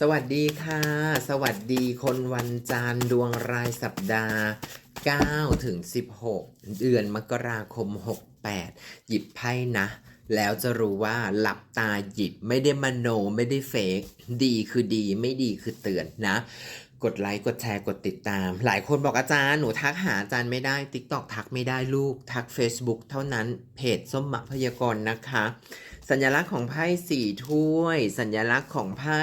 สวัสดีค่ะ สวัสดีคนวันจันทร์ดวงรายสัปดาห์ 9 ถึง 16 เดือนมกราคม 68 หยิบไพ่นะ แล้วจะรู้ว่าหลับตาหยิบไม่ได้มโนไม่ได้เฟกดีคือดีไม่ดีคือเตือนนะ กดไลค์ กดแชร์ กดติดตาม หลายคนบอกอาจารย์หนูทักหาอาจารย์ไม่ได้ TikTok ทักไม่ได้ลูก ทัก Facebook เท่านั้นเพจส้มหมักพยากรณ์นะคะ สัญลักษณ์ของไพ่สี่ถ้วย สัญลักษณ์ของไพ่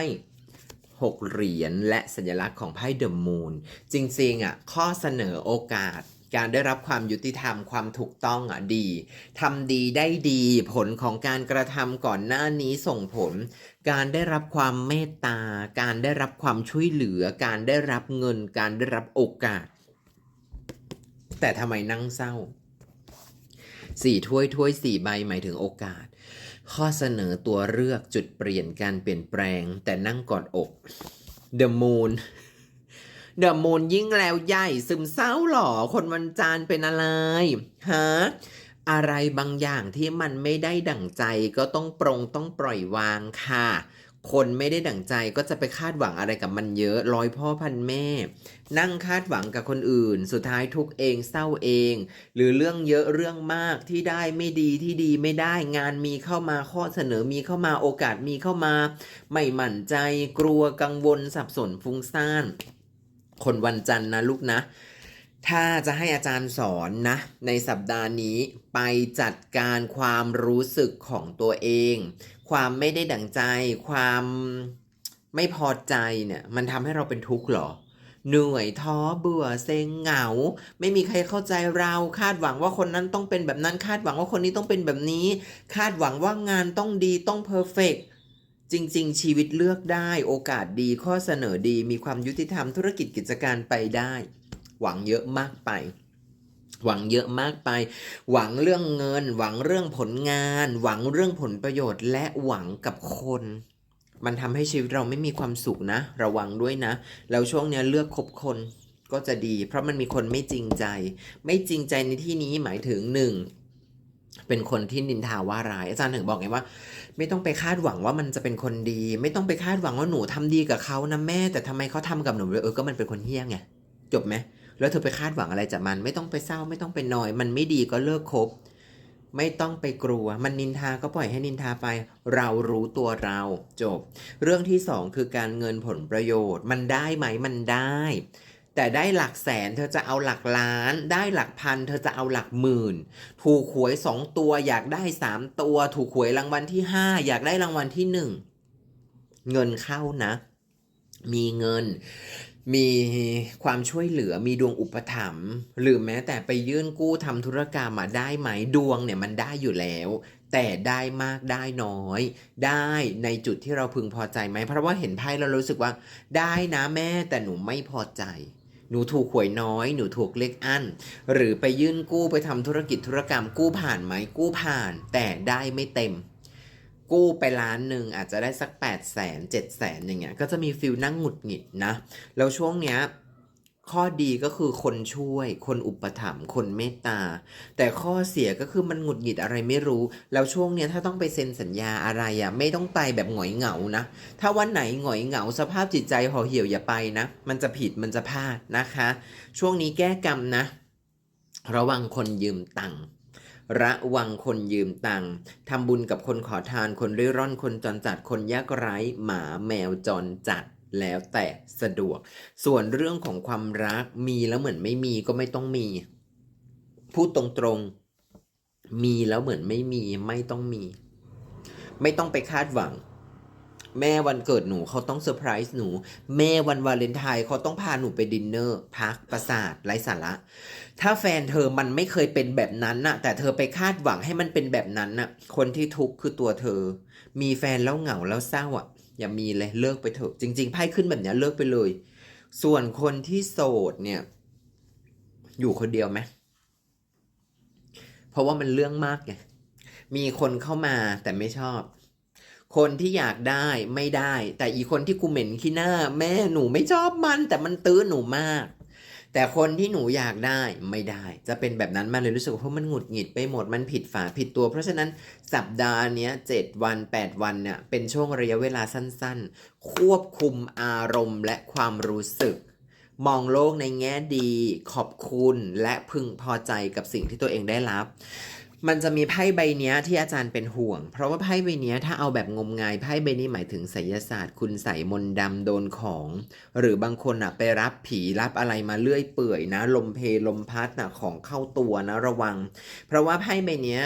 หกเหรียญและสัญลักษณ์ของไพ่เดอะมูนจริงๆอะข้อเสนอโอกาส การได้รับความยุติธรรมความถูกต้องอะดีทำดีได้ดีผลของการกระทำก่อนหน้านี้ส่งผล การได้รับความเมตตา การได้รับความช่วยเหลือ การได้รับเงิน การได้รับโอกาส แต่ทำไมนั่งเศร้าสี่ถ้วยถ้วยสี่ใบหมายถึงโอกาส ข้อเสนอตัวเลือกจุดเปลี่ยนการเปลี่ยนแปลง แต่นั่งกอดอก The Moon The Moon ยิ่งแล้วใหญ่ซึมเศร้าหรอ คนวันจานเป็นอะไรฮะอะไรบางอย่างที่มันไม่ได้ดั่งใจก็ต้องปรงต้องปล่อยวางค่ะ คนไม่ได้ดั่งใจก็จะไปคาดหวังอะไรกับมันเยอะ ร้อยพ่อพันแม่ นั่งคาดหวังกับคนอื่น สุดท้ายทุกเองเศร้าเอง หรือเรื่องเยอะเรื่องมากที่ได้ไม่ดีที่ดีไม่ได้งานมีเข้ามาข้อเสนอมีเข้ามาโอกาสมีเข้ามา ไม่หมั่นใจ กลัวกังวลสับสนฟุ้งซ่าน คนวันจันทร์นะลูกนะ ถ้าจะให้อาจารย์สอนนะ ในสัปดาห์นี้ไปจัดการความรู้สึกของตัวเอง ความไม่ได้ดั่งใจ ความไม่พอใจเนี่ยมันทำให้เราเป็นทุกข์เหรอ เหนื่อยท้อเบื่อเซ็งเหงา ไม่มีใครเข้าใจเราคาดหวังว่าคนนั้นต้องเป็นแบบนั้นคาดหวังว่าคนนี้ต้องเป็นแบบนี้ คาดหวังว่างานต้องดีต้องเพอร์เฟกจริง ๆ ชีวิตเลือกได้ โอกาสดีข้อเสนอดี มีความยุติธรรมธุรกิจกิจการไปได้ หวังเยอะมากไป หวังเยอะมากไป หวังเรื่องเงิน หวังเรื่องผลงาน หวังเรื่องผลประโยชน์และหวังกับคน มันทำให้ชีวิตเราไม่มีความสุขนะ ระวังด้วยนะ แล้วช่วงเนี้ยเลือกคบคนก็จะดี เพราะมันมีคนไม่จริงใจ ไม่จริงใจในที่นี้หมายถึงหนึ่งเป็นคนที่นินทาว่าร้ายอาจารย์ถึงบอกไงว่า ไม่ต้องไปคาดหวังว่ามันจะเป็นคนดี ไม่ต้องไปคาดหวังว่าหนูทำดีกับเขานะแม่ แต่ทำไมเขาทำกับหนูเออก็มันเป็นคนเฮี้ยงไงจบไหม แล้วเธอไปคาดหวังอะไรจากมัน ไม่ต้องไปเศร้าไม่ต้องไปนอย มันไม่ดีก็เลิกคบ ไม่ต้องไปกลัว มันนินทาก็ปล่อยให้นินทาไป เรารู้ตัวเราจบ เรื่องที่สองคือการเงินผลประโยชน์ มันได้ไหมมันได้ แต่ได้หลักแสนเธอจะเอาหลักล้าน ได้หลักพัน เธอจะเอาหลักหมื่น ถูกหวยสองตัวอยากได้สามตัว ถูกหวยรางวัลที่ห้าอยากได้รางวัลที่หนึ่งเงินเข้านะ มีเงิน มีความช่วยเหลือมีดวงอุปถัมภ์หรือแม้แต่ไปยื่นกู้ทำธุรกรรมมาได้ไหมดวงเนี่ยมันได้อยู่แล้ว แต่ได้มากได้น้อย ได้ในจุดที่เราพึงพอใจไหมเพราะว่าเห็นไพ่เรารู้สึกว่า ได้นะแม่แต่หนูไม่พอใจหนูถูกหวยน้อย หนูถูกเลขอั้น หรือไปยื่นกู้ไปทำธุรกิจธุรกรรมกู้ผ่านไหมกู้ผ่าน แต่ได้ไม่เต็ม กู้ไปล้านหนึ่งอาจจะได้สัก8ปดแสนเจ็ดแสนอย่างเงี้ยก็จะมีฟิลนั่งหงุดหงิดนะ แล้วช่วงเนี้ยข้อดีก็คือคนช่วย คนอุปถัมภ์คนเมตตา แต่ข้อเสียก็คือมันหงุดหงิดอะไรไม่รู้ แล้วช่วงเนี้ยถ้าต้องไปเซ็นสัญญาอะไรอะ่ะไม่ต้องไปแบบหงอยเหงานะ ถ้าวันไหนหงอยเหงาสภาพจิตใจห่อเหี่ยวอย่าไปนะ มันจะผิดมันจะพลาดนะคะ ช่วงนี้แก้กรรมนะ ระวังคนยืมตังค์ ระวังคนยืมตังค์ทำบุญกับคนขอทานคนเร่ร่อนคนจรจัดคนยากไร้หมาแมวจรจัดแล้วแต่สะดวก ส่วนเรื่องของความรักมีแล้วเหมือนไม่มีก็ไม่ต้องมี พูดตรงๆ มีแล้วเหมือนไม่มีไม่ต้องมี ไม่ต้องไปคาดหวัง แม่วันเกิดหนูเขาต้องเซอร์ไพรส์หนู แม่วันวาเลนไทน์เขาต้องพาหนูไปดินเนอร์พักประสาทไร้สาระ ถ้าแฟนเธอมันไม่เคยเป็นแบบนั้นน่ะ แต่เธอไปคาดหวังให้มันเป็นแบบนั้นน่ะ คนที่ทุกข์คือตัวเธอ มีแฟนแล้วเหงาแล้วเศร้าอะ อย่ามีเลยเลิกไปเถอะ จริง ๆไพ่ขึ้นแบบนี้เลิกไปเลย ส่วนคนที่โสดเนี่ย อยู่คนเดียวไหมเพราะว่ามันเรื่องมากไงมีคนเข้ามาแต่ไม่ชอบ คนที่อยากได้ไม่ได้ แต่อีคนที่กูเหม็นขี้หน้า แม่หนูไม่ชอบมัน แต่มันตื้อหนูมาก แต่คนที่หนูอยากได้ไม่ได้ จะเป็นแบบนั้นมาเลยรู้สึกว่าเพราะมันหงุดหงิดไปหมดมันผิดฝาผิดตัว เพราะฉะนั้นสัปดาห์เนี้ย7วัน 8 วันเนี่ยเป็นช่วงระยะเวลาสั้นๆ ควบคุมอารมณ์และความรู้สึก มองโลกในแง่ดี ขอบคุณและพึงพอใจกับสิ่งที่ตัวเองได้รับ มันจะมีไพ่ใบนี้ที่อาจารย์เป็นห่วง เพราะว่าไพ่ใบนี้ถ้าเอาแบบงมงายไพ่ใบนี้หมายถึงไสยศาสตร์ คุณใส่มนต์ดำโดนของ หรือบางคนอะไปรับผีรับอะไรมาเลื่อยเปื่อยนะ ลมเพลลมพัดนะของเข้าตัวนะระวัง เพราะว่าไพ่ใบนี้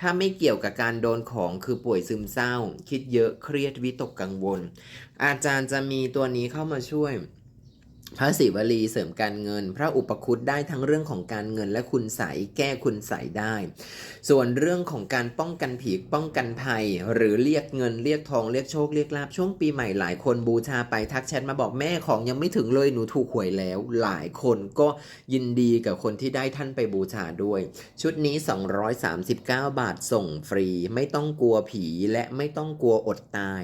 ถ้าไม่เกี่ยวกับการโดนของคือป่วยซึมเศร้า คิดเยอะเครียดวิตกกังวล อาจารย์จะมีตัวนี้เข้ามาช่วย พระศิวลีเสริมการเงิน พระอุปคุตได้ทั้งเรื่องของการเงินและคุณใสแก้คุณใสได้ ส่วนเรื่องของการป้องกันผีป้องกันภัย หรือเรียกเงินเรียกทองเรียกโชคเรียกลาบช่วงปีใหม่หลายคนบูชาไปทักแชทมาบอกแม่ของยังไม่ถึงเลยหนูถูกหวยแล้ว หลายคนก็ยินดีกับคนที่ได้ท่านไปบูชาด้วย ชุดนี้ 239 บาทส่งฟรี ไม่ต้องกลัวผีและไม่ต้องกลัวอดตาย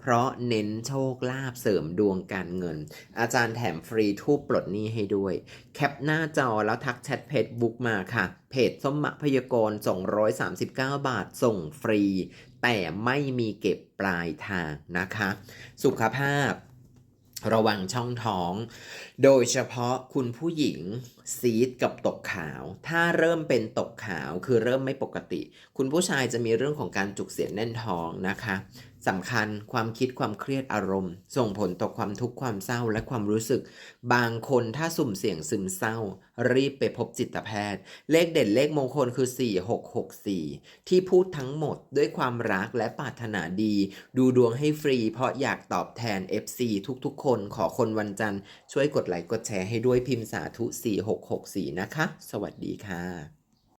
เพราะเน้นโชคลาภเสริมดวงการเงิน อาจารย์แถมฟรีทูปปลดหนี้ให้ด้วย แคปหน้าจอแล้วทักแชทเพจบุ๊กมาค่ะ เพจส้มมะพยากรณ์239 บาทส่งฟรี แต่ไม่มีเก็บปลายทางนะคะ สุขภาพระวังช่องท้อง โดยเฉพาะคุณผู้หญิงซีดกับตกขาว ถ้าเริ่มเป็นตกขาวคือเริ่มไม่ปกติ คุณผู้ชายจะมีเรื่องของการจุกเสียดแน่นท้องนะคะสำคัญความคิดความเครียดอารมณ์ ส่งผลต่อความทุกข์ความเศร้าและความรู้สึก บางคนถ้าสุ่มเสี่ยงซึมเศร้า รีบไปพบจิตแพทย์ เลขเด่นเลขมงคลคือ 4664 ที่พูดทั้งหมดด้วยความรักและปรารถนาดี ดูดวงให้ฟรีเพราะอยากตอบแทน FC ทุกๆ คนขอคนวันจันทร์ช่วยกดไลค์กดแชร์ให้ด้วยพิมพ์สาธุ4664 นะคะ สวัสดีค่ะ